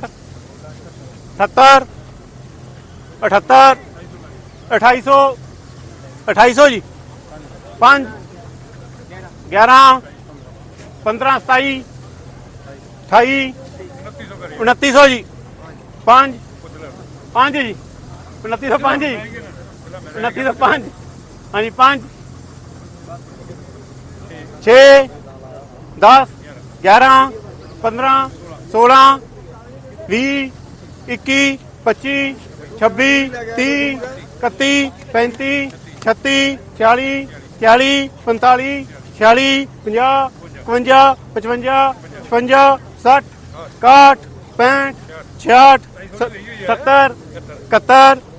67 70 78 2800 2800 ਜੀ 5 11 15 27 28 2900 ਜੀ 5 5 ਜੀ 2905 ਜੀ 2905 ਹਾਂਜੀ 5 6 10 11 15 16 20 21 25 26 30 31 35 36 40 40 45 46 50 51 55 56 60 61 65 66 70 71 75 76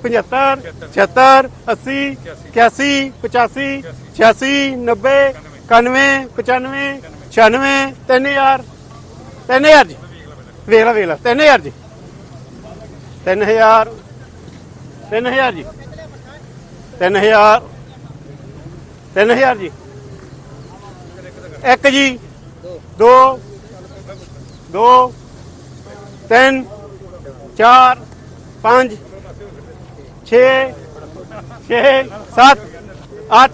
80 81 85 86 90 91 95 96 3000 3000 ਜੀ ਵੇਖ ਲਾ ਵੇਖ ਲਾ। 3000 ਜੀ। 3000 3000 ਜੀ। 3000 3000 ਜੀ। ਇੱਕ ਜੀ। ਦੋ। ਦੋ। ਤਿੰਨ। ਚਾਰ। ਪੰਜ। ਛੇ। ਛੇ। ਸੱਤ। ਅੱਠ।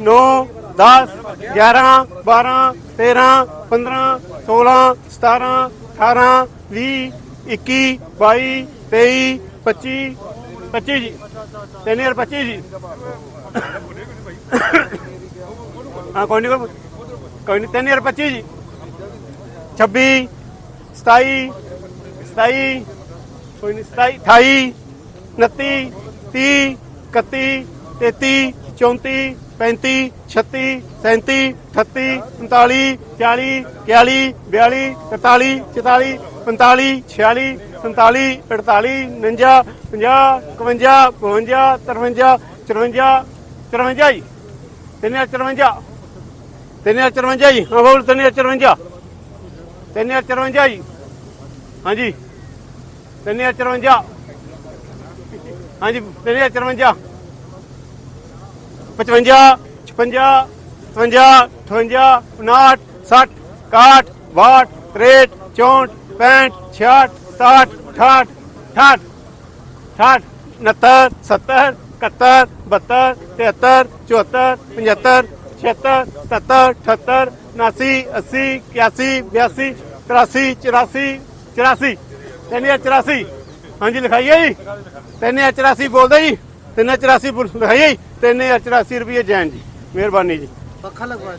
ਨੌ। 10 11 12 13 15 16 17 18 20 21 22 23 25 25 ਜੀ। 3025 ਜੀ। ਹਾਂ, ਕੋਈ ਨਹੀਂ ਕੋਈ ਨਹੀਂ 3025 ਜੀ। 26 27 27 ਕੋਈ ਨਹੀਂ 27 28 29 30 31 33 34 35 36 37 38 39 40 41 42 43 44 45 46 47 49 50 51 52 53 54 ਜੀ। ਤਿੰਨ ਹਜ਼ਾਰ 54 ਤਿੰਨ ਹਜ਼ਾਰ 54 ਜੀ। ਹਾਂ ਬੋਲ, ਤਿੰਨ ਹਜ਼ਾਰ 54 ਤਿੰਨ ਹਜ਼ਾਰ 54 ਜੀ। ਹਾਂਜੀ। ਤਿੰਨ ਹਜ਼ਾਰ 54 ਹਾਂਜੀ, ਤਿੰਨ ਹਜ਼ਾਰ 54 55 56 57 58 59 60 61 62 63 64 65 66 67 68 68 69 70 71 72 73 74 75 76 77 78 79 80 81 82 83 84 84 ਤਿੰਨ ਹਜ਼ਾਰ 84 ਹਾਂਜੀ, ਲਿਖਾਈਏ ਜੀ। ਤਿੰਨ ਹਜ਼ਾਰ 84 ਬੋਲਦੇ ਜੀ। ਤਿੰਨ ਹਜ਼ਾਰ 84 ਬੋਲ- ਜੀ ਤਿੰਨ ਹਜ਼ਾਰ 84 ਰੁਪਏ ਜੈਨ ਜੀ, ਮਿਹਰਬਾਨੀ ਜੀ। ਪੱਖਾ ਲਗਵਾ